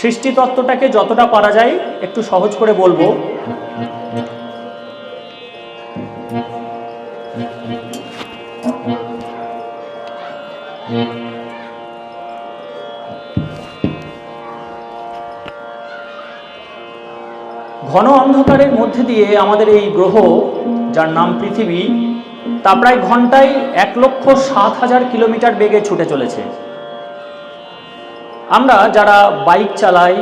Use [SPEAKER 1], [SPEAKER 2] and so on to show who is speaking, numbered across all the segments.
[SPEAKER 1] সৃষ্টিতত্ত্বটাকে যতটা পারা যায় একটু সহজ করে বলব। ঘন অন্ধকারের মধ্যে দিয়ে আমাদের এই গ্রহ, যার নাম পৃথিবী, তা প্রায় ঘন্টায় এক লক্ষ সাত হাজার কিলোমিটার বেগে ছুটে চলেছে। আমরা যারা বাইক চালাই,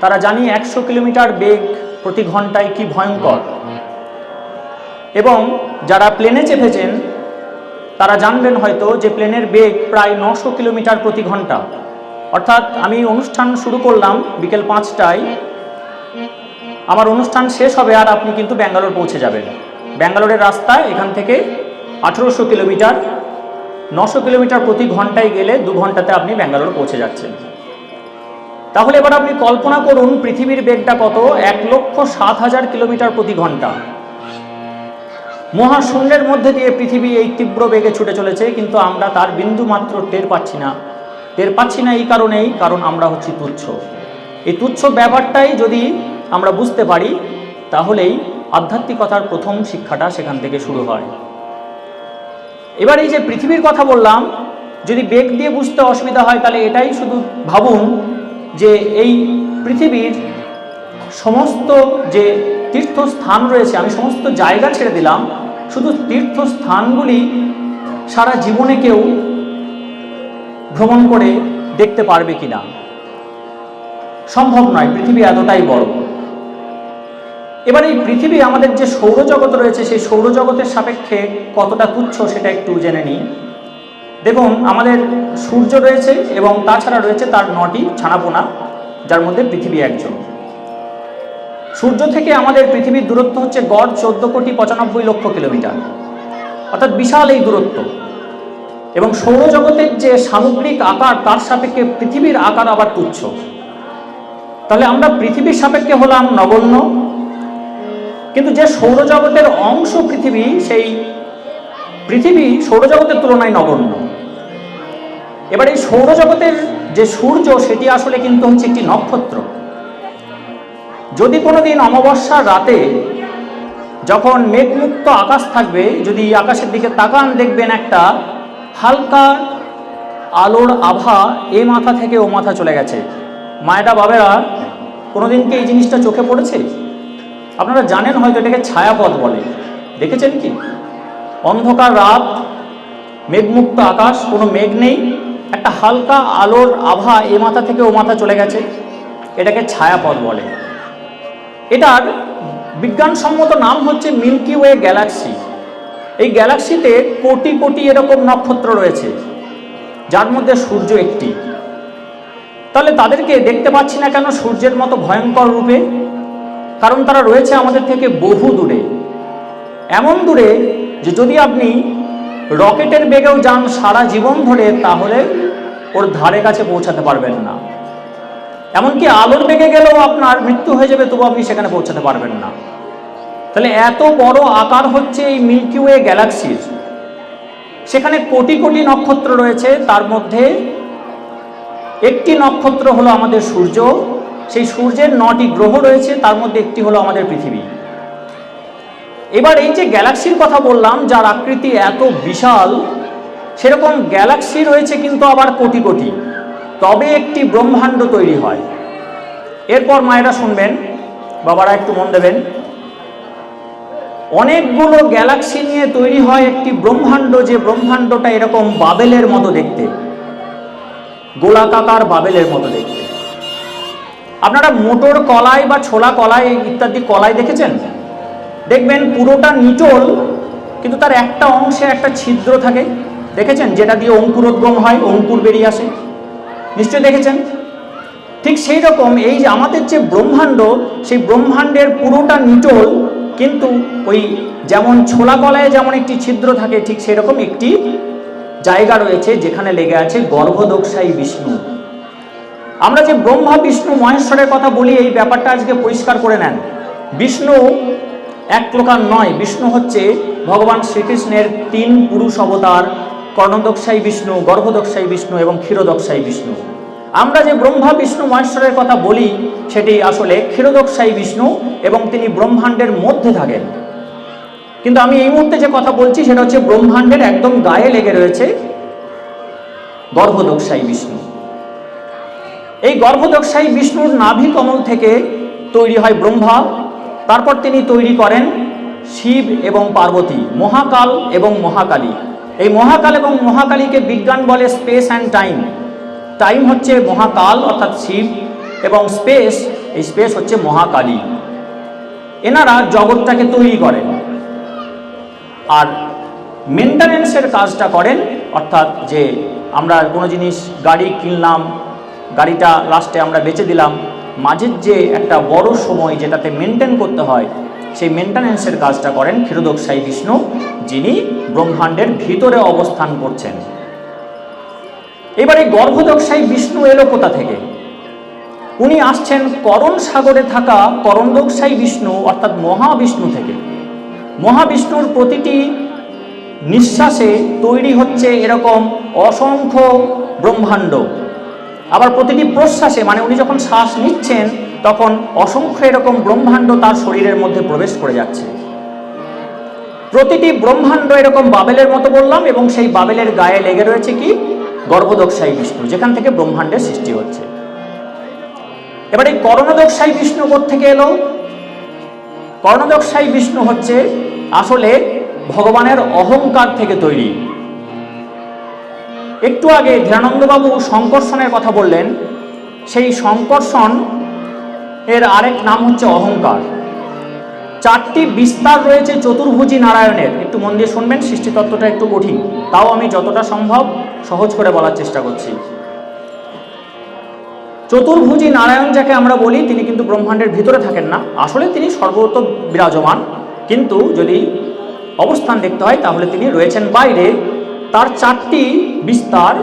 [SPEAKER 1] তারা জানি একশো কিলোমিটার বেগ প্রতি ঘন্টায় কি ভয়ঙ্কর। এবং যারা প্লেনে চেপেছেন, তারা জানবেন হয়তো যে প্লেনের বেগ প্রায় নশো কিলোমিটার প্রতি ঘণ্টা। অর্থাৎ আমি অনুষ্ঠান শুরু করলাম বিকেল পাঁচটায়। আমার অনুষ্ঠান শেষ হবে আর আপনি কিন্তু ব্যাঙ্গালোর পৌঁছে যাবেন। ব্যাঙ্গালোরের রাস্তা এখান থেকে আঠেরোশো কিলোমিটার। নশো কিলোমিটার প্রতি ঘন্টায় গেলে দু ঘন্টাতে আপনি ব্যাঙ্গালোর পৌঁছে যাচ্ছেন। তাহলে এবার আপনি কল্পনা করুন, পৃথিবীর বেগটা কত? এক লক্ষ সাত হাজার কিলোমিটার প্রতি ঘণ্টা। মহাশূন্যের মধ্যে দিয়ে পৃথিবী এই তীব্র বেগে ছুটে চলেছে, কিন্তু আমরা তার বিন্দু মাত্র টের পাচ্ছি না। টের পাচ্ছি না এই কারণেই, কারণ আমরা হচ্ছি তুচ্ছ। এই তুচ্ছ ব্যাপারটাই যদি আমরা বুঝতে পারি, তাহলেই আধ্যাত্মিকতার প্রথম শিক্ষাটা সেখান থেকে শুরু হয়। এবার এই যে পৃথিবীর কথা বললাম, যদি বেগ দিয়ে বুঝতে অসুবিধা হয়, তাহলে এটাই শুধু ভাবুন যে এই পৃথিবীর সমস্ত যে তীর্থস্থান রয়েছে, আমি সমস্ত জায়গা ছেড়ে দিলাম, শুধু তীর্থস্থানগুলি সারা জীবনে কেউ ভ্রমণ করে দেখতে পারবে কিনা? সম্ভব নয়, পৃথিবী এতটাই বড়। এবার এই পৃথিবী আমাদের যে সৌরজগৎ রয়েছে, সেই সৌরজগতের সাপেক্ষে কতটা তুচ্ছ সেটা একটু জেনে নিই। দেখুন, আমাদের সূর্য রয়েছে এবং তাছাড়া রয়েছে তার নটি ছানাপোনা, যার মধ্যে পৃথিবী একজন। সূর্য থেকে আমাদের পৃথিবীর দূরত্ব হচ্ছে গড় চোদ্দ কোটি পঁচানব্বই লক্ষ কিলোমিটার। অর্থাৎ বিশাল এই দূরত্ব। এবং সৌরজগতের যে সামগ্রিক আকার, তার সাপেক্ষে পৃথিবীর আকার আবার তুচ্ছ। তাহলে আমরা পৃথিবীর সাপেক্ষে হলাম নগণ্য কিন্তু যে সৌরজগতের অংশ পৃথিবী, সেই পৃথিবী সৌরজগতের তুলনায় নগণ্য। এবার এই সৌরজগতের যে সূর্য, সেটি আসলে কিন্তু হচ্ছে একটি নক্ষত্র। যদি কোনো দিন অমাবস্যার রাতে যখন মেঘমুক্ত আকাশ থাকবে, যদি আকাশের দিকে তাকান, দেখবেন একটা হালকা আলোর আভা এ মাথা থেকে ও মাথা চলে গেছে। মায়েরা, বাবেরা, কোনোদিন কি এই জিনিসটা চোখে পড়েছে? আপনারা জানেন হয়তো এটাকে ছায়াপথ বলে। দেখেছেন কি? অন্ধকার রাত, মেঘমুক্ত আকাশ, কোনো মেঘ নেই, একটা হালকা আলোর আভা এ মাথা থেকে ও মাথা চলে গেছে। এটাকে ছায়াপথ বলে। এটার বিজ্ঞানসম্মত নাম হচ্ছে মিল্কি ওয়ে গ্যালাক্সি। এই গ্যালাক্সিতে কোটি কোটি এরকম নক্ষত্র রয়েছে, যার মধ্যে সূর্য একটি। তাহলে তাদেরকে দেখতে পাচ্ছি না কেন সূর্যের মতো ভয়ঙ্কর রূপে? কারণ তারা রয়েছে আমাদের থেকে বহু দূরে। এমন দূরে যে যদি আপনি রকেটের বেগেও যান সারা জীবন ধরে, তাহলে ওর ধারে কাছে পৌঁছাতে পারবেন না। এমনকি আলোর বেগে গেলেও আপনার মৃত্যু হয়ে যাবে তবু আপনি সেখানে পৌঁছাতে পারবেন না। তাহলে এত বড় আকার হচ্ছে এই মিল্কি ওয়ে গ্যালাক্সির। সেখানে কোটি কোটি নক্ষত্র রয়েছে, তার মধ্যে একটি নক্ষত্র হলো আমাদের সূর্য সেই সূর্যের নটি গ্রহ রয়েছে, তার মধ্যে একটি হলো আমাদের পৃথিবী। এবার এই যে গ্যালাক্সির কথা বললাম, যার আকৃতি এত বিশাল, সেরকম গ্যালাক্সি রয়েছে কিন্তু আবার কোটি কোটি। তবে একটি ব্রহ্মাণ্ড তৈরি হয়। এরপর মায়েরা শুনবেন, বাবারা একটু মন দেবেন। অনেকগুলো গ্যালাক্সি নিয়ে তৈরি হয় একটি ব্রহ্মাণ্ড, যে ব্রহ্মাণ্ডটা এরকম বাবেলের মতো দেখতে। গোলাকাকার বাবেলের মতো দেখতে। আপনারা মোটর কলাই বা ছোলা কলাই ইত্যাদি কলাই দেখেছেন? দেখবেন পুরোটা নিটোল, কিন্তু তার একটা অংশে একটা ছিদ্র থাকে। দেখেছেন? যেটা দিয়ে অঙ্কুরোদ্গম হয়, অঙ্কুর বেরিয়ে আসে। নিশ্চয়ই দেখেছেন? ঠিক সেই রকম এই যে আমাদের যে ব্রহ্মাণ্ড, সেই ব্রহ্মাণ্ডের পুরোটা নিটোল, কিন্তু ওই যেমন ছোলা কলায় যেমন একটি ছিদ্র থাকে, ঠিক সেরকম একটি জায়গা রয়েছে যেখানে লেগে আছে গর্ভদোক্ষায়ী বিষ্ণু। আমরা যে ব্রহ্মা, বিষ্ণু, মহেশ্বরের কথা বলি, এই ব্যাপারটা আজকে পরিষ্কার করে নেন। বিষ্ণু এক প্রকার নয়। বিষ্ণু হচ্ছে ভগবান শ্রীকৃষ্ণের তিন পুরুষ অবতার, কর্ণদক্ষায়ী বিষ্ণু, গর্ভদক্ষায়ী বিষ্ণু এবং ক্ষীরদক্ষায়ী বিষ্ণু। আমরা যে ব্রহ্মা, বিষ্ণু, মহেশ্বরের কথা বলি, সেটি আসলে ক্ষীরোদকশায়ী বিষ্ণু এবং তিনি ব্রহ্মাণ্ডের মধ্যে থাকেন। কিন্তু আমি এই মুহূর্তে যে কথা বলছি, সেটা হচ্ছে ব্রহ্মাণ্ডের একদম গায়ে লেগে রয়েছে গর্ভদোকসায়ী বিষ্ণু। এই গর্ভদোকসায়ী বিষ্ণুর নাভি কমল থেকে তৈরি হয় ব্রহ্মা। তারপর তিনি তৈরি করেন শিব এবং পার্বতী, মহাকাল এবং মহাকালী। এই মহাকাল এবং মহাকালীকে বিজ্ঞান বলে স্পেস অ্যান্ড টাইম। টাইম হচ্ছে মহাকাল অর্থাৎ শিব এবং স্পেস, এই স্পেস হচ্ছে মহাকালী। এনারা জগৎটাকে তৈরি করেন। আর মেনটেন্যান্সের কাজটা করেন, অর্থাৎ যে আমরা কোনো জিনিস গাড়ি কিনলাম গাড়িটা লাস্টে আমরা বেচে দিলাম। মাঝের যে একটা বড় সময় যেটাতে মেনটেন করতে হয়, সেই মেনটেন্যান্সের কাজটা করেন ক্ষীরোদকসাই বিষ্ণু, যিনি ব্রহ্মাণ্ডের ভিতরে অবস্থান করছেন। এবারে গর্ভদকসাই বিষ্ণু এলো কোথা থেকে? উনি আসছেন করণ সাগরে থাকা করণদকসাই বিষ্ণু, অর্থাৎ মহাবিষ্ণু থেকে। মহাবিষ্ণুর প্রতিটি নিঃশ্বাসে তৈরি হচ্ছে এরকম অসংখ্য ব্রহ্মাণ্ড। আবার প্রতিটি প্রশ্বাসে মানে উনি যখন শ্বাস নিচ্ছেন, তখন অসংখ্য এরকম ব্রহ্মাণ্ড তার শরীরের মধ্যে প্রবেশ করে যাচ্ছে। প্রতিটি ব্রহ্মাণ্ড এরকম বাবেলের মতো বললাম, এবং সেই বাবেলের গায়ে লেগে রয়েছে কি? গর্ভদক্ষায়ী বিষ্ণু, যেখান থেকে ব্রহ্মাণ্ডের সৃষ্টি হচ্ছে। এবার এই করণদক্ষায়ী বিষ্ণু থেকে এলো? কর্ণদক্ষায়ী বিষ্ণু হচ্ছে আসলে ভগবানের অহংকার থেকে তৈরি। একটু আগে ধ্যানানন্দবাবু সংকর্ষণের কথা বললেন, সেই সংকর্ষণ এর আরেক নাম হচ্ছে অহংকার। চারটি বিস্তার রয়েছে চতুর্ভুজী নারায়ণের। একটু মন দিয়ে শুনবেন, সৃষ্টিতত্ত্বটা একটু কঠিন। তাও আমি যতটা সম্ভব সহজ করে বলার চেষ্টা করছি। চতুর্ভুজী নারায়ণ যাকে আমরা বলি, তিনি কিন্তু ব্রহ্মাণ্ডের ভিতরে থাকেন না। আসলে তিনি সর্বত বিরাজমান। কিন্তু যদি অবস্থান দেখতে হয়, তাহলে তিনি রয়েছেন বাইরে। তার চারটি বিস্তার,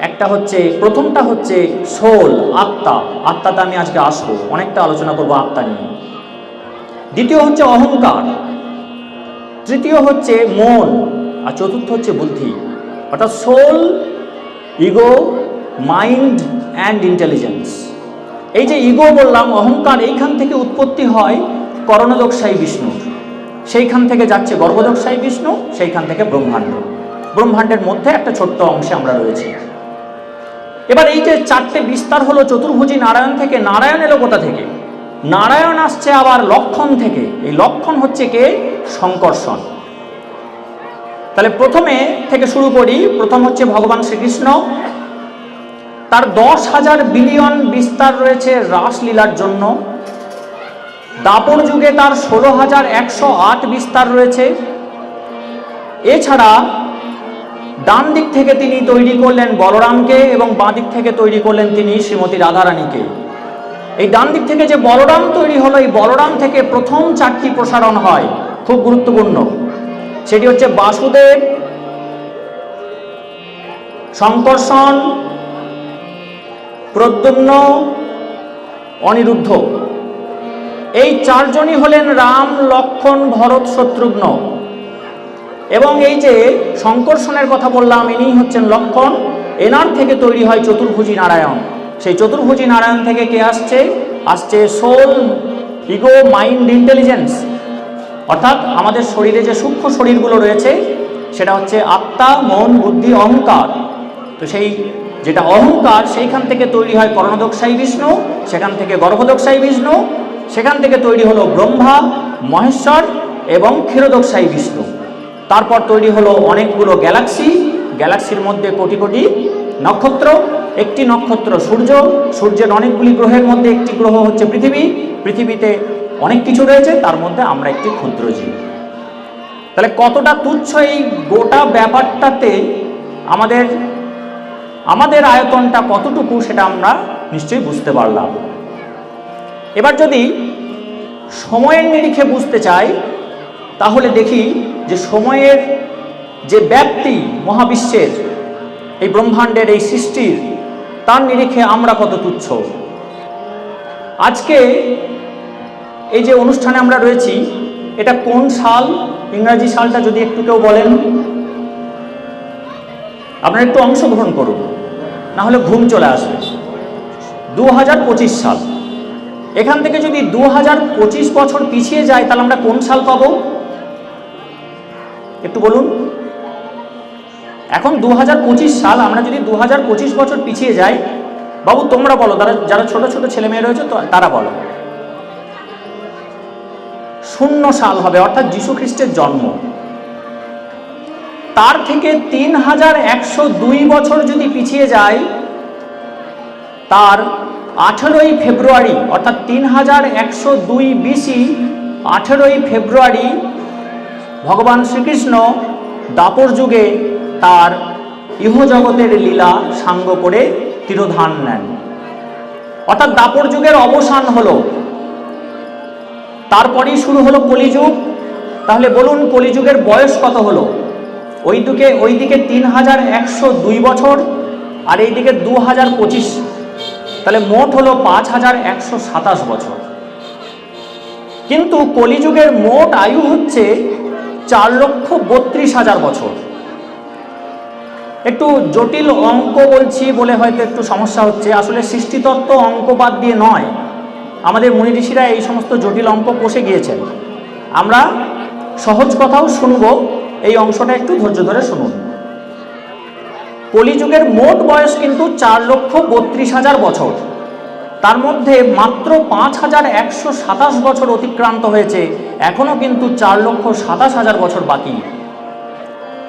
[SPEAKER 1] একটা হচ্ছে, প্রথমটা হচ্ছে সোল আত্মা। আত্মাতে আমি আজকে আসব, অনেকটা আলোচনা করব আত্মা নিয়ে। দ্বিতীয় হচ্ছে অহংকার। তৃতীয় হচ্ছে মন, আর চতুর্থ হচ্ছে বুদ্ধি। অর্থাৎ soul ego, mind, and intelligence. এই যে ইগো বললাম, অহংকার এইখান থেকে উৎপত্তি হয় করণদক্ষায়ী বিষ্ণুর। সেইখান থেকে যাচ্ছে গর্ভদক্ষায়ী বিষ্ণু, সেইখান থেকে ব্রহ্মাণ্ড। ব্রহ্মাণ্ডের মধ্যে একটা ছোট্ট অংশে আমরা রয়েছি। এবার এই যে চারটে বিস্তার হলো চতুর্ভুজী নারায়ণ থেকে, নারায়ণ এলো কোথা থেকে? নারায়ণ আসছে আবার লক্ষণ থেকে। এই লক্ষণ হচ্ছে কে? সংকর্ষণ তাহলে প্রথমে থেকে শুরু করি। প্রথম হচ্ছে ভগবান শ্রীকৃষ্ণ। তার দশ হাজার বিলিয়ন বিস্তার রয়েছে রাসলীলার জন্য। দাপর যুগে তার ষোলো হাজার একশো আট বিস্তার রয়েছে। এছাড়া ডান দিক থেকে তিনি তৈরি করলেন বলরামকে এবং বাঁ দিক থেকে তৈরি করলেন তিনি শ্রীমতী রাধারানীকে। এই ডান দিক থেকে যে বলরাম তৈরি হলো, এই বলরাম থেকে প্রথম চারটি প্রসারণ হয়, খুব গুরুত্বপূর্ণ। সেটি হচ্ছে বাসুদেব সংকর্ষণ প্রদ্যুম্ন, অনিরুদ্ধ। এই চারজনই হলেন রাম, লক্ষণ, ভরত, শত্রুঘ্ন। এবং এই যে সংকর্ষণের কথা বললাম ইনি হচ্ছেন লক্ষণ। এনার থেকে তৈরি হয় চতুর্ভুজী নারায়ণ। সেই চতুর্ভুজী নারায়ণ থেকে কে আসছে? আসছে সোল ইগো মাইন্ড ইন্টেলিজেন্স। অর্থাৎ আমাদের শরীরে যে সূক্ষ্ম শরীরগুলো রয়েছে, সেটা হচ্ছে আত্মা, মন, বুদ্ধি, অহংকার। তো সেই যেটা অহংকার, সেইখান থেকে তৈরি হয় করণদক্ষায়ী বিষ্ণু, সেখান থেকে গর্ভদক্ষায়ী বিষ্ণু, সেখান থেকে তৈরি হলো ব্রহ্মা, মহেশ্বর এবং ক্ষীরদক্ষায়ী বিষ্ণু। তারপর তৈরি হলো অনেকগুলো গ্যালাক্সি। গ্যালাক্সির মধ্যে কোটি কোটি নক্ষত্র। একটি নক্ষত্র সূর্য। সূর্যের অনেকগুলি গ্রহের মধ্যে একটি গ্রহ হচ্ছে পৃথিবী। পৃথিবীতে অনেক কিছু রয়েছে, তার মধ্যে আমরা একটি ক্ষুদ্র জীব তাহলে কতটা তুচ্ছ এই গোটা ব্যাপারটাতে আমাদের আমাদের আয়তনটা কতটুকু সেটা আমরা নিশ্চয়ই বুঝতে পারলাম। এবার যদি সময়ের নিরিখে বুঝতে চাই, তাহলে দেখি যে সময়ের যে ব্যক্তি মহাবিশ্বের এই ব্রহ্মাণ্ডের এই সৃষ্টির, তার নিরিখে আমরা কত তুচ্ছ। আজকে এই যে অনুষ্ঠানে আমরা রয়েছি, এটা কোন সাল? ইংরাজি সালটা যদি একটু কেউ বলেন। আপনারা একটু অংশগ্রহণ করুন না হলে ঘুম চলে আসবে। দু হাজার পঁচিশ সাল। এখান থেকে যদি দু হাজার পঁচিশ বছর পিছিয়ে যায়, তাহলে আমরা কোন সাল পাবো? একটু বলুন। এখন দু হাজার পঁচিশ সাল, আমরা যদি দু হাজার পঁচিশ বছর পিছিয়ে যাই, বাবু তোমরা বলো তারা যারা ছোট ছোট ছেলে মেয়ে রয়েছে তারা বলো। শূন্য সাল হবে, অর্থাৎ যীশু খ্রিস্টের জন্ম। তার থেকে তিন হাজার একশো দুই বছর যদি পিছিয়ে যায় তার আঠেরোই ফেব্রুয়ারি, অর্থাৎ তিন হাজার একশো দুই বিসি আঠেরোই ফেব্রুয়ারি ভগবান শ্রীকৃষ্ণ দাপর যুগে তার ইহজগতের লীলা সাঙ্গ করে তিরোধান নেন। অর্থাৎ দাপর যুগের অবসান হলো। তারপরেই শুরু হলো কলিযুগ। তাহলে বলুন কলিযুগের বয়স কত হলো? ওই দিকে ওই দিকে তিন হাজার একশো দুই বছর আর এই দিকে দু হাজার পঁচিশ। তাহলে মোট হলো পাঁচ হাজার একশো সাতাশ বছর। কিন্তু কলিযুগের মোট আয়ু হচ্ছে চার লক্ষ বত্রিশ হাজার বছর। একটু জটিল অঙ্ক বলছি বলে হয়তো একটু সমস্যা হচ্ছে। আসলে সৃষ্টিতত্ত্ব অঙ্ক বাদ দিয়ে নয়। আমাদের মুনি ঋষিরা এই সমস্ত জটিল অঙ্ক কষে গিয়েছেন। আমরা সহজ কথাও শুনব। এই অংশটা একটু ধৈর্য ধরে শুনুন। কলিযুগের মোট বয়স কিন্তু চার লক্ষ বত্রিশ হাজার বছর। তার মধ্যে মাত্র পাঁচ হাজার একশো সাতাশ বছর অতিক্রান্ত হয়েছে। এখনও কিন্তু চার লক্ষ সাতাশ হাজার বছর বাকি।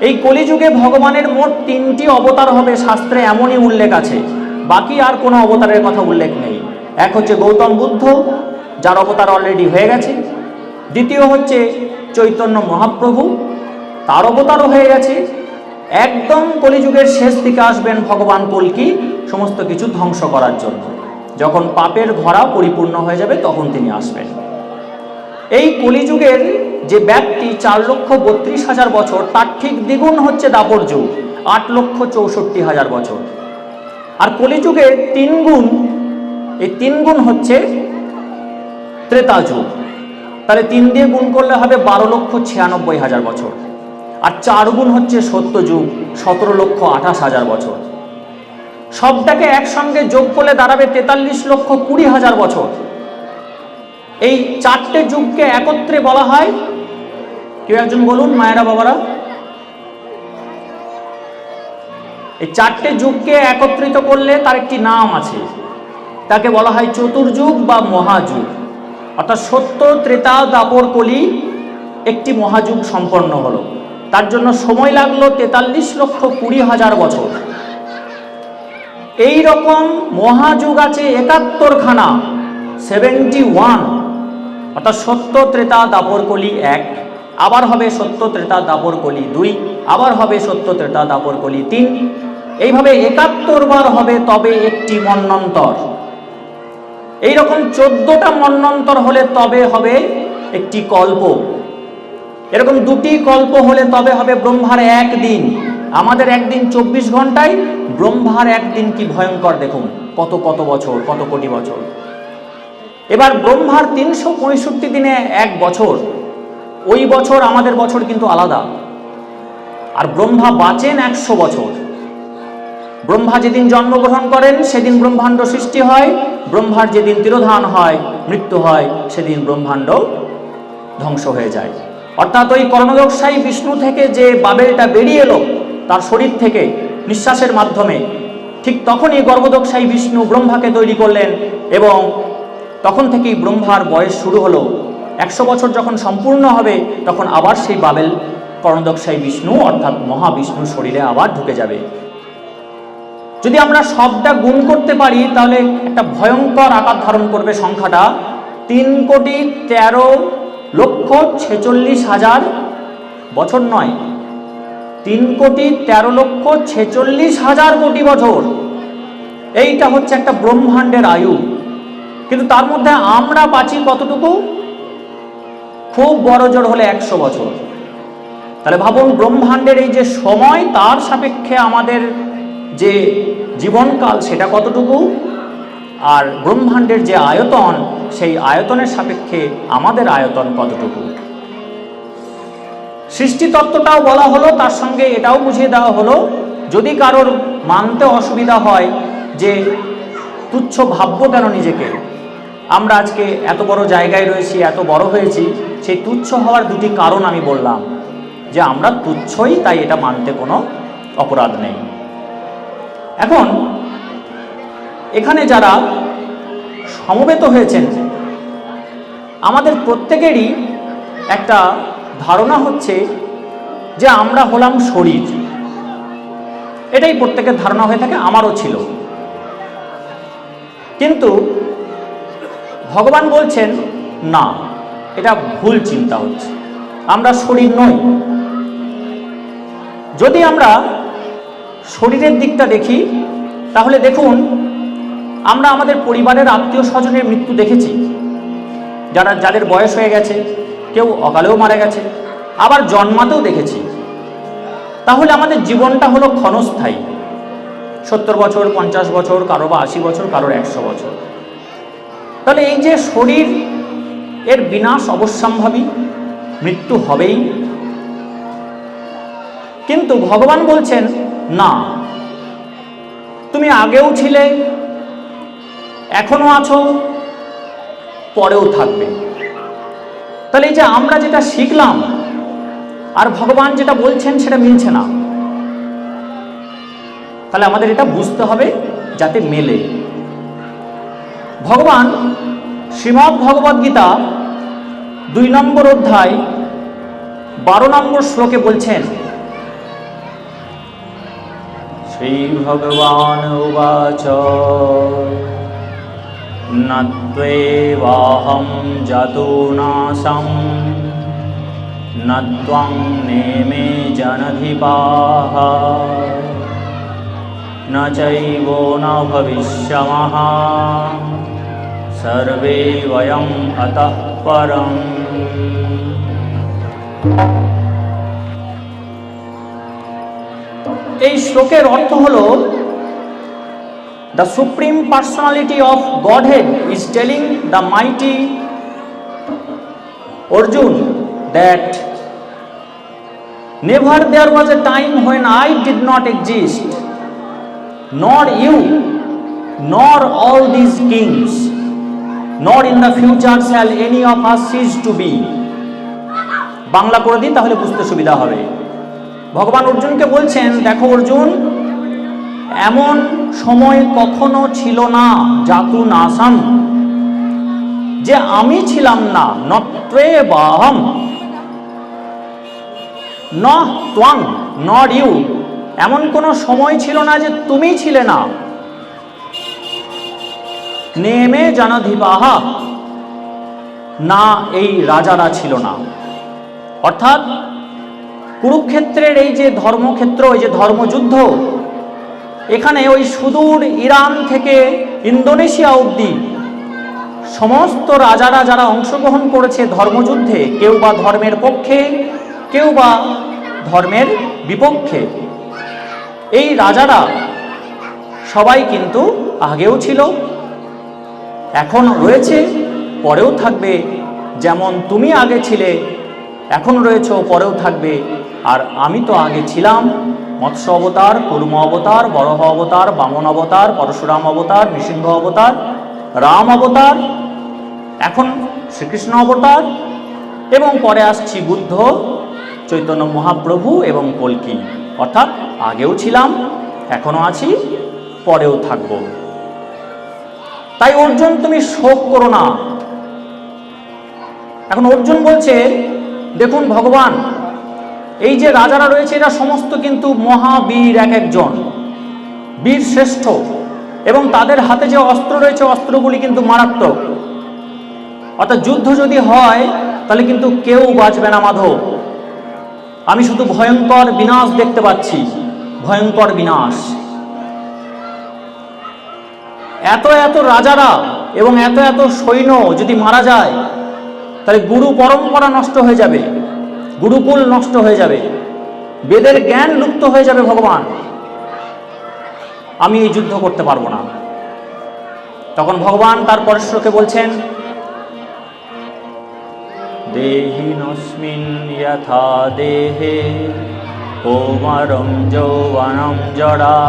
[SPEAKER 1] এই কলিযুগে ভগবানের মোট তিনটি অবতার হবে শাস্ত্রে এমনই উল্লেখ আছে। বাকি আর কোনো অবতারের কথা উল্লেখ নেই। এক হচ্ছে গৌতম বুদ্ধ, যার অবতার অলরেডি হয়ে গেছে। দ্বিতীয় হচ্ছে চৈতন্য মহাপ্রভু, তার অবতারও হয়ে গেছে। একদম কলিযুগের শেষ দিকে আসবেন ভগবান কলকি, সমস্ত কিছু ধ্বংস করার জন্য। যখন পাপের ঘরা পরিপূর্ণ হয়ে যাবে, তখন তিনি আসবেন। এই কলিযুগের যে ব্যক্তি চার লক্ষ বত্রিশ হাজার বছর, তার ঠিক দ্বিগুণ হচ্ছে দাপর যুগ, আট লক্ষ চৌষট্টি হাজার বছর। আর কলিযুগের তিন গুণ, এই তিন গুণ হচ্ছে ত্রেতা যুগ। তাহলে তিন দিয়ে গুণ করলে হবে বারো লক্ষ ছিয়ানব্বই হাজার বছর। আর চার গুণ হচ্ছে সত্য যুগ, সতেরো লক্ষ আঠাশ হাজার বছর। সবটাকে একসঙ্গে যোগ করলে দাঁড়াবে তেতাল্লিশ লক্ষ কুড়ি হাজার বছর। এই চারটে যুগকে একত্রে বলা হয়, কেউ একজন বলুন, মায়েরা, বাবারা? এই চারটে যুগকে একত্রিত করলে তার একটি নাম আছে। তাকে বলা হয় চতুর্যুগ বা মহাযুগ। অর্থাৎ সত্য, ত্রেতা, দাপর, কলি একটি মহাযুগ সম্পন্ন হলো। তার জন্য সময় লাগল তেতাল্লিশ লক্ষ কুড়ি হাজার বছর। এই রকম মহাযুগ আছে একাত্তরখানা সেভেন্টি ওয়ান অর্থাৎ সত্য ত্রেতা দাপর কলি এক, আবার হবে সত্য ত্রেতা দাপর কলি দুই, আবার হবে সত্য ত্রেতা দাপর কলি তিন। এইভাবে একাত্তর বার হবে তবে একটি মন্নন্তর। এইরকম চোদ্দটা মন্নন্তর হলে তবে হবে একটি কল্প। এরকম দুটি কল্প হলে তবে হবে ব্রহ্মার একদিন। আমাদের একদিন চব্বিশ ঘন্টায়, ব্রহ্মার একদিন কি ভয়ঙ্কর দেখুন, কত কত বছর, কত কোটি বছর। এবার ব্রহ্মার তিনশো পঁয়ষট্টি দিনে এক বছর, ওই বছর আমাদের বছর কিন্তু আলাদা। আর ব্রহ্মা বাঁচেন একশো বছর। ব্রহ্মা যেদিন জন্মগ্রহণ করেন, সেদিন ব্রহ্মাণ্ড সৃষ্টি হয়, ব্রহ্মার যেদিন তিরোধান হয়, মৃত্যু হয়, সেদিন ব্রহ্মাণ্ড ধ্বংস হয়ে যায়। অর্থাৎ ওই কর্ণদক্ষায়ী বিষ্ণু থেকে যে বাবেলটা বেরিয়ে এলো তার শরীর থেকে নিঃশ্বাসের মাধ্যমে ঠিক তখনই গর্ভদক্ষায়ী বিষ্ণু ব্রহ্মাকে তৈরি করলেন এবং তখন থেকেই ব্রহ্মার বয়স শুরু হলো। একশো বছর যখন সম্পূর্ণ হবে, তখন আবার সেই বাবেল কর্ণদক্ষায়ী বিষ্ণু অর্থাৎ মহাবিষ্ণুর শরীরে আবার ঢুকে যাবে। যদি আমরা সবটা গুণ করতে পারি, তাহলে একটা ভয়ঙ্কর আকার ধারণ করবে সংখ্যাটা। তিন কোটি তেরো লক্ষ ছেচল্লিশ হাজার বছর নয় তিন কোটি তেরো লক্ষ ছেচল্লিশ হাজার কোটি বছর। এইটা হচ্ছে একটা ব্রহ্মাণ্ডের আয়ু। কিন্তু তার মধ্যে আমরা বাঁচি কতটুকু? খুব বড় জোর হলে একশো বছর। তাহলে ভাবুন, ব্রহ্মাণ্ডের এই যে সময়, তার সাপেক্ষে আমাদের যে জীবনকাল, সেটা কতটুকু? আর ব্রহ্মাণ্ডের যে আয়তন, সেই আয়তনের সাপেক্ষে আমাদের আয়তন কতটুকু? সৃষ্টিতত্ত্বটাও বলা হলো, তার সঙ্গে এটাও বুঝিয়ে দেওয়া হলো, যদি কারোর মানতে অসুবিধা হয় যে তুচ্ছ ভাববো কেন নিজেকে, আমরা আজকে এত বড় জায়গায় রয়েছি, এত বড় হয়েছি, সেই তুচ্ছ হওয়ার দুটি কারণ আমি বললাম, যে আমরা তুচ্ছই, তাই এটা মানতে কোনো অপরাধ নেই। এখন, এখানে যারা সমবেত হয়েছেন, আমাদের প্রত্যেকেরই একটা ধারণা হচ্ছে যে আমরা হলাম শরীর। এটাই প্রত্যেকের ধারণা হয়ে থাকে, আমারও ছিল। কিন্তু ভগবান বলছেন, না, এটা ভুল চিন্তা হচ্ছে। আমরা শরীর নই। যদি আমরা শরীরের দিকটা দেখি, তাহলে দেখুন, আমরা আমাদের পরিবারের আত্মীয় স্বজনের মৃত্যু দেখেছি। যারা, যাদের বয়স হয়ে গেছে কেউ অকালেও মারা গেছে, আবার জন্মাতেও দেখেছি। তাহলে আমাদের জীবনটা হলো ক্ষণস্থায়ী। সত্তর বছর, পঞ্চাশ বছর, কারও বা আশি বছর, কারোর একশো বছর। তাহলে এই যে শরীর, এর বিনাশ অবশ্যম্ভাবী, মৃত্যু হবেই। কিন্তু ভগবান বলছেন, না, তুমি আগেও ছিলে, এখনও আছো, পরেও থাকবে। তাহলে এই যে আমরা যেটা শিখলাম, আর ভগবান যেটা বলছেন সেটা মিলছে না। তাহলে আমাদের এটা বুঝতে হবে যাতে মেলে। ভগবান শ্রীমৎ ভগবদ গীতা দুই নম্বর অধ্যায়, বারো নম্বর শ্লোকে বলছেন শ্রী ভগবান উবাচ নত্বেবাহম জাতো নাশম নত্বং নেমে জনধিপাহ न चैव न भविष्यमः सर्वे वयम् अतः परम् এই শ্লোকের অর্থ হল the supreme personality of Godhead is telling the mighty Arjuna that never there was a time when I did not exist nor you, nor all these kings, nor in the future shall any of us cease to be. Bangla করে দিই তাহলে বুঝতে সুবিধা হবে ভগবান অর্জুনকে বলছেন দেখো অর্জুন এমন সময় কখনো ছিল না জাতু নাসাম যে আমি ছিলাম না, নত্রে বাহম। ন ত্বং নট ইউ এমন কোনো সময় ছিল না যে তুমি ছিলে না। নেমে জনধিবাহা। না, এই রাজারা ছিল না। অর্থাৎ কুরুক্ষেত্রের এই যে ধর্মক্ষেত্র, এই যে ধর্মযুদ্ধ এখানে ওই সুদূর ইরান থেকে ইন্দোনেশিয়া অবধি সমস্ত রাজারা যারা অংশগ্রহণ করেছে ধর্মযুদ্ধে, কেউ বা ধর্মের পক্ষে, কেউ বা ধর্মের বিপক্ষে, এই রাজারা সবাই কিন্তু আগেও ছিল, এখন রয়েছে, পরেও থাকবে, যেমন তুমি আগে ছিলে, এখন রয়েছ, পরেও থাকবে, আর আমি তো আগে ছিলাম। মৎস্য অবতার, কুর্ম অবতার, বরহ অবতার, বামন অবতার, পরশুরাম অবতার, নৃসিংহ অবতার, রাম অবতার, এখন শ্রীকৃষ্ণ অবতার, এবং পরে আসছি বুদ্ধ, চৈতন্য মহাপ্রভু এবং কল্কি। অর্থাৎ আগেও ছিলাম এখনও আছি, পরেও থাকব। তাই অর্জুন তুমি শোক করো না। এখন অর্জুন বলছে, দেখুন ভগবান এই যে রাজারা রয়েছে, এরা সমস্ত কিন্তু মহাবীর এক একজন। বীর শ্রেষ্ঠ। এবং তাদের হাতে যে অস্ত্র রয়েছে, অস্ত্রগুলি কিন্তু মারাত্মক। অর্থাৎ যুদ্ধ যদি হয়, তাহলে কিন্তু কেউ বাঁচবে না, মাধব। আমি শুধু ভয়ঙ্কর বিনাশ দেখতে পাচ্ছি। ভয়ঙ্কর বিনাশ। এত এত রাজারা এবং এত এত সৈন্য যদি মারা যায়, তাহলে গুরু পরম্পরা নষ্ট হয়ে যাবে। গুরুকুল নষ্ট হয়ে যাবে। বেদের জ্ঞান লুপ্ত হয়ে যাবে ভগবান। আমি এই যুদ্ধ করতে পারব না। তখন ভগবান তার পরশ্বরকে বলছেন, দেহিনস্মিন যথা দেহে কৌমারম যৌবনম জড়া,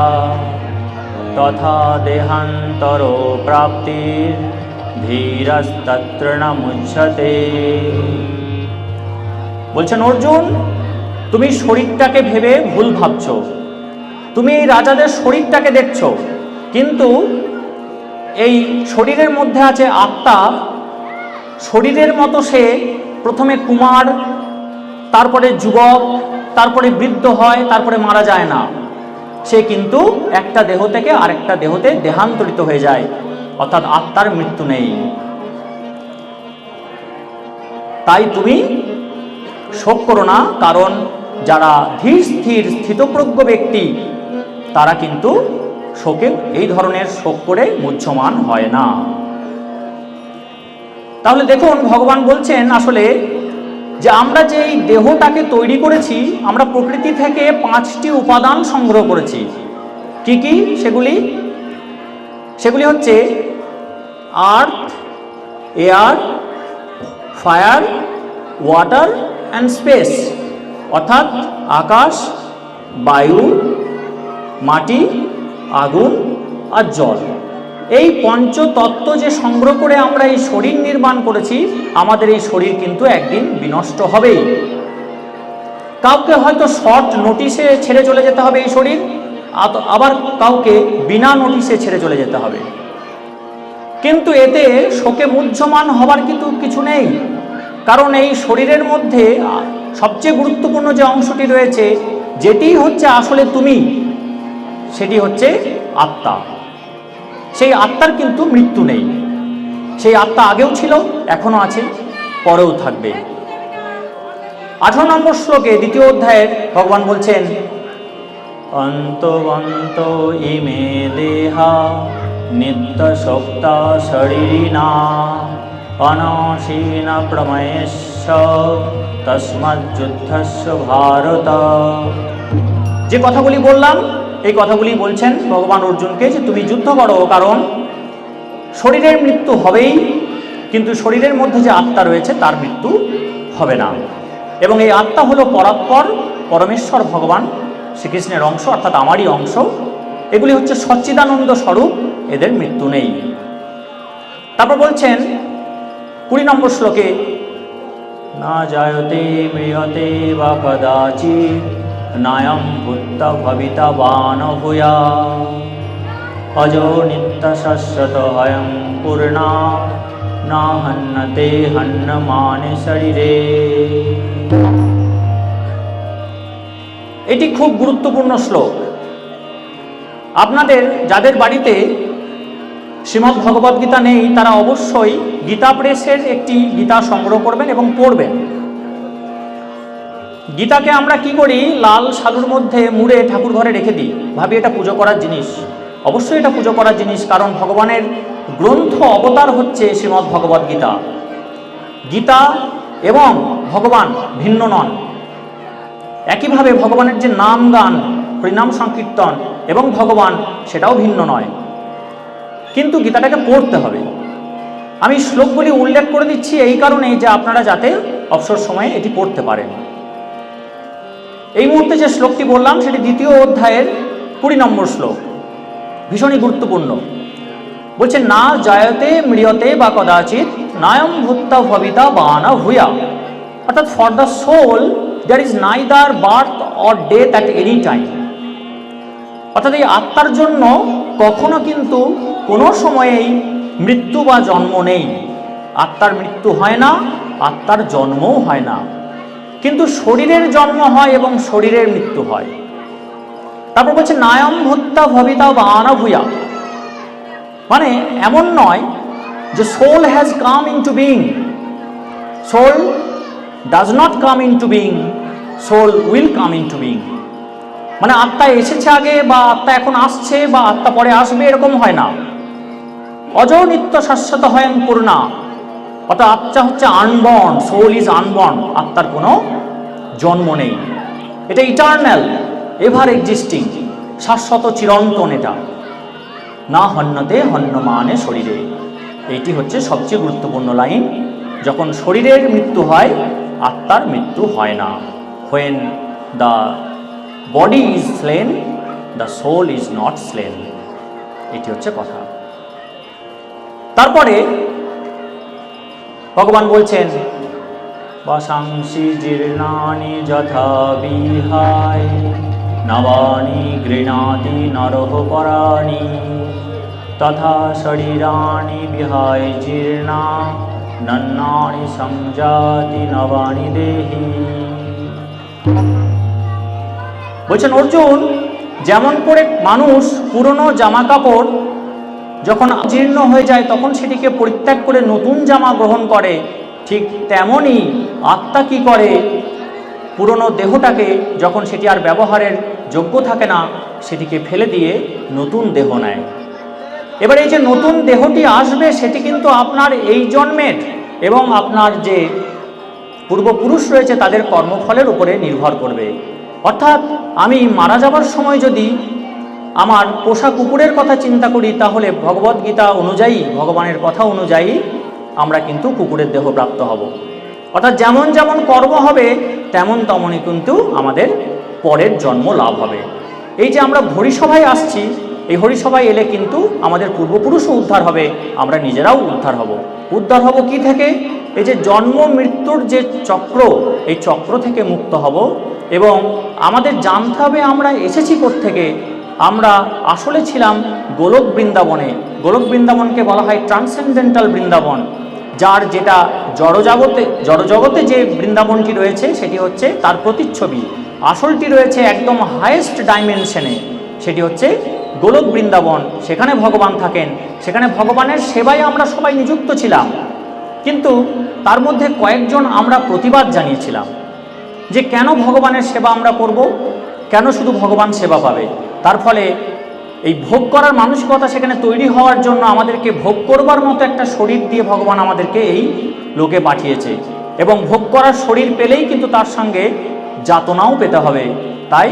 [SPEAKER 1] তথা দেহান্তর প্রাপ্তির ধীরস্তত্র ন মুচ্ছতে বলছেন, অর্জুন, তুমি শরীরটাকে ভেবে ভুল ভাবছ। তুমি এই রাজাদের শরীরটাকে দেখছ। কিন্তু এই শরীরের মধ্যে আছে আত্মা। শরীরের মতো সে প্রথমে কুমার, তারপরে যুবক, তারপরে বৃদ্ধ হয়, তারপরে মারা যায় না। সে কিন্তু একটা দেহ থেকে আরেকটা দেহতে দেহান্তরিত হয়ে যায়। অর্থাৎ আত্মার মৃত্যু নেই। তাই তুমি শোক করো না, কারণ যারা ধীর, স্থির, স্থিতপ্রজ্ঞ ব্যক্তি, তারা কিন্তু শোকে, এই ধরনের শোক করে মুহ্যমান হয় না। তাহলে দেখুন, ভগবান বলছেন আসলে যে আমরা যে এই দেহটাকে তৈরি করেছি, আমরা প্রকৃতি থেকে পাঁচটি উপাদান সংগ্রহ করেছি। কি কি? সেগুলি? সেগুলি হচ্ছে earth, air, fire, water and space অর্থাৎ আকাশ, বায়ু, মাটি, আগুন আর জল। এই পঞ্চতত্ত্ব যে সংগ্রহ করে আমরা এই শরীর নির্মাণ করেছি, আমাদের এই শরীর কিন্তু একদিন বিনষ্ট হবেই। কাউকে হয়তো শর্ট নোটিশে ছেড়ে চলে যেতে হবে এই শরীর আবার কাউকে বিনা নোটিশে ছেড়ে চলে যেতে হবে। কিন্তু এতে শোকে মুহ্যমান হবার কিন্তু কিছু নেই। কারণ এই শরীরের মধ্যে সবচেয়ে গুরুত্বপূর্ণ যে অংশটি রয়েছে, যেটি হচ্ছে আসলে তুমি, সেটি হচ্ছে আত্মা। সেই আত্মার কিন্তু মৃত্যু নেই। সেই আত্মা আগেও ছিল এখনও আছে, পরেও থাকবে। আঠারো নম্বর শ্লোকে দ্বিতীয় অধ্যায়ের ভগবান বলছেন, অন্তবন্ত ইমে দেহা, নিত্য সপ্তা শরীরিনা অনসীন প্রময়েশ তস্মজ্জুদ্ধস্য ভারত যে কথাগুলি বললাম, এই কথাগুলি বলছেন ভগবান অর্জুনকে যে তুমি যুদ্ধ করো, কারণ শরীরের মৃত্যু হবেই, কিন্তু শরীরের মধ্যে যে আত্মা রয়েছে, তার মৃত্যু হবে না। এবং এই আত্মা হলো পরাৎপর পরমেশ্বর ভগবান শ্রীকৃষ্ণের অংশ, অর্থাৎ আমারই অংশ। এগুলি হচ্ছে সচ্চিদানন্দ স্বরূপ, এদের মৃত্যু নেই। তারপর বলছেন কুড়ি নম্বর শ্লোকে, না জায়তে মৃয়তে বা কদাচিৎ নায়ম ভূত ভবিতা বান ভূয়া। অজো নিত্য শাশ্বত হয়ং পূর্ণা, না হন্নতে হন্ন মানে শরীরে। এটি খুব গুরুত্বপূর্ণ শ্লোক। আপনাদের, যাদের বাড়িতে শ্রীমদ্ ভগবদ্গীতা নেই, তারা অবশ্যই গীতা প্রেসের একটি গীতা সংগ্রহ করবেন এবং পড়বেন। গীতাকে আমরা কি করি? লাল সালুর মধ্যে মুড়ে ঠাকুর ঘরে রেখে দিই। ভাবি, এটা পুজো করার জিনিস। অবশ্যই এটা পুজো করার জিনিস, কারণ ভগবানের গ্রন্থ অবতার হচ্ছে শ্রীমদ্ ভগবদ গীতা। গীতা এবং ভগবান ভিন্ন নন। একইভাবে ভগবানের যে নাম গান, হরিনাম সংকীর্তন এবং ভগবান, সেটাও ভিন্ন নয়। কিন্তু গীতাটাকে পড়তে হবে। আমি শ্লোকগুলি উল্লেখ করে দিচ্ছি এই কারণেই যে আপনারা যাতে অবসর সময়ে এটি পড়তে পারেন। এই মুহূর্তে যে শ্লোকটি বললাম, সেটি দ্বিতীয় অধ্যায়ের কুড়ি নম্বর শ্লোক। ভীষণই গুরুত্বপূর্ণ। বলছে না জায়তে মৃয়তে বা কদাচিৎ নায়ম ভূত্তা ভবিতা বা না ভূয়া। অর্থাৎ for the soul there is neither birth or death at any time অর্থাৎ, এই আত্মার জন্য কখনো কিন্তু কোনো সময়েই মৃত্যু বা জন্ম নেই। আত্মার মৃত্যু হয় না, আত্মার জন্মও হয় না। কিন্তু শরীরের জন্ম হয় এবং শরীরের মৃত্যু হয়। তারপর বলছে, নায়ম ভূত্তা ভবিতা বা আনাভূয়া মানে এমন নয় যে soul has come into being soul does not come into being soul will come into being মানে আত্মা এসেছে আগে বা আত্মা এখন আসছে বা আত্মা পরে আসবে, এরকম হয় না। অজ নিত্য শাশ্বত হয় পূর্ণা। অর্থাৎ আত্মা হচ্ছে আনবর্ন সোল ইজ আনবর্ন আত্মার কোনো জন্ম নেই। এটা ইটার্নাল এভার এক্সিস্টিং শাশ্বত চিরন্তন এটা। না হন্যতে, হন্য মানে শরীরে। এইটি হচ্ছে সবচেয়ে গুরুত্বপূর্ণ লাইন যখন শরীরের মৃত্যু হয়, আত্মার মৃত্যু হয় না। When the body is slain the soul is not slain এটি হচ্ছে কথা। তারপরে ভগবান বলছেন বসাংসি জীর্ণানি যথা বিহায়, নবানি গৃণাতি নরহ পরাণি, তথা শরীরাণি বিহায় জীর্ণা নন্নানি সংজাতি নবানি দেহি। বলছেন, অর্জুন, যেমন করে মানুষ পুরনো জামা কাপড় যখন জীর্ণ হয়ে যায়, তখন সেটিকে পরিত্যাগ করে নতুন জামা গ্রহণ করে। ঠিক তেমনই আত্মা কি করে? পুরনো দেহটাকে যখন সেটি আর ব্যবহারের যোগ্য থাকে না, সেটিকে ফেলে দিয়ে নতুন দেহ নেয়। এবার এই যে নতুন দেহটি আসবে, সেটি কিন্তু আপনার এই জন্মের এবং আপনার যে পূর্বপুরুষ রয়েছে, তাদের কর্মফলের উপরে নির্ভর করবে। অর্থাৎ আমি মারা যাবার সময় যদি আমার পোষা কুকুরের কথা চিন্তা করি, তাহলে ভগবদ গীতা অনুযায়ী, ভগবানের কথা অনুযায়ী আমরা কিন্তু কুকুরের দেহ প্রাপ্ত হব। অর্থাৎ যেমন যেমন কর্ম হবে, তেমন তেমনই কিন্তু আমাদের পরের জন্ম লাভ হবে। এই যে আমরা হরিসভায় আসছি, এই হরিসভায় এলে কিন্তু আমাদের পূর্বপুরুষও উদ্ধার হবে, আমরা নিজেরাও উদ্ধার হব। উদ্ধার হব কি থেকে? এই যে জন্ম মৃত্যুর যে চক্র, এই চক্র থেকে মুক্ত হব এবং আমাদের জানতে হবে আমরা এসেছি থেকে আমরা আসলে ছিলাম গোলক বৃন্দাবনে। গোলক বৃন্দাবনকে বলা হয় ট্রান্সেন্ডেন্টাল বৃন্দাবন, যার যেটা জড়জগতে জড়জগতে যে বৃন্দাবনটি রয়েছে, সেটি হচ্ছে তার প্রতিচ্ছবি। আসলটি রয়েছে একদম হায়েস্ট ডাইমেনশনে সেটি হচ্ছে গোলক বৃন্দাবন। সেখানে ভগবান থাকেন। সেখানে ভগবানের সেবায় আমরা সবাই নিযুক্ত ছিলাম। কিন্তু তার মধ্যে কয়েকজন আমরা প্রতিবাদ জানিয়েছিলাম যে কেন ভগবানের সেবা আমরা করব? কেন শুধু ভগবান সেবা পাবে? তার ফলে এই ভোগ করার মানসিকতা সেখানে তৈরি হওয়ার জন্য আমাদেরকে ভোগ করবার মতো একটা শরীর দিয়ে ভগবান আমাদেরকে এই লোকে পাঠিয়েছে। এবং ভোগ করার শরীর পেলেই কিন্তু তার সঙ্গে যাতনাও পেতে হবে। তাই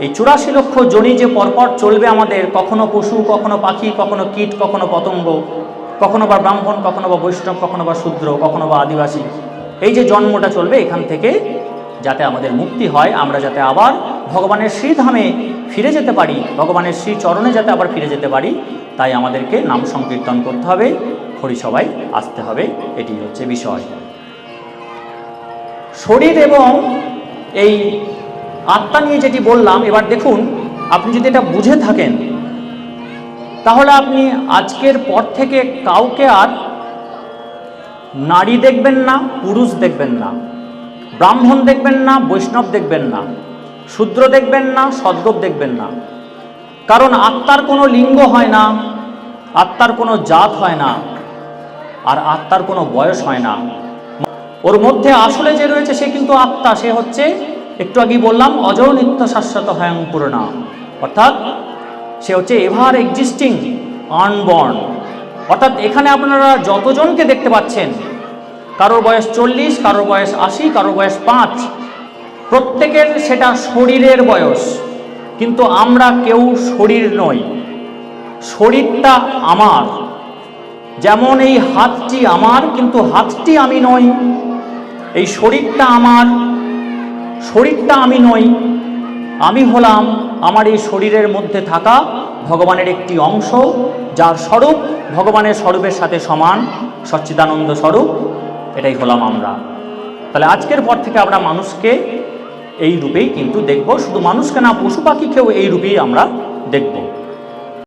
[SPEAKER 1] এই চুরাশি লক্ষ জনি যে পরপর চলবে আমাদের, কখনো পশু, কখনো পাখি, কখনো কীট, কখনো পতঙ্গ, কখনো বা ব্রাহ্মণ, কখনো বা বৈষ্ণব, কখনো বা শূদ্র, কখনো বা আদিবাসী, এই যে জন্মটা চলবে এখান থেকে যাতে আমাদের মুক্তি হয়, আমরা যাতে আবার ভগবানের শ্রীধামে ফিরে যেতে পারি, ভগবানের শ্রী চরণে যাতে আবার ফিরে যেতে পারি, তাই আমাদেরকে নাম সংকীর্তন করতে হবে হরিসভায় আসতে হবে, এটি হচ্ছে বিষয়। শরীর এবং এই আত্মা নিয়ে যেটি বললাম, এবার দেখুন, আপনি যদি এটা বুঝে থাকেন, তাহলে আপনি আজকের পর থেকে কাউকে আর নারী দেখবেন না, পুরুষ দেখবেন না, ব্রাহ্মণ দেখবেন না, বৈষ্ণব দেখবেন না। শূদ্র দেখবেন না, সদ্গব দেখবেন না। কারণ আত্মার কোনো লিঙ্গ হয় না, আত্মার কোনো জাত হয় না, আর আত্মার কোনো বয়স হয় না। ওর মধ্যে আসলে যে রয়েছে সে কিন্তু আত্মা, সে হচ্ছে, একটু আগেই বললাম অজর নিত্য শাশ্বত হয়ং অর্থাৎ সে হচ্ছে এভার এক্সিস্টিং আনবর্ন। অর্থাৎ এখানে আপনারা যতজনকে দেখতে পাচ্ছেন, কারোর বয়স চল্লিশ, কারোর বয়স আশি, কারোর বয়স পাঁচ প্রত্যেকের সেটা শরীরের বয়স, কিন্তু আমরা কেউ শরীর নই। শরীরটা আমার। যেমন এই হাতটি আমার, কিন্তু হাতটি আমি নই। এই শরীরটা আমার। শরীরটা আমি নই। আমি হলাম আমার এই শরীরের মধ্যে থাকা ভগবানের একটি অংশ, যার স্বরূপ ভগবানের স্বরূপের সাথে সমান, সচ্চিদানন্দ স্বরূপ, এটাই হলাম আমরা। তাহলে আজকের পর থেকে আমরা মানুষকে এই রূপেই কিন্তু দেখব। শুধু মানুষকে না পশু পাখিকেও এই রূপেই আমরা দেখব।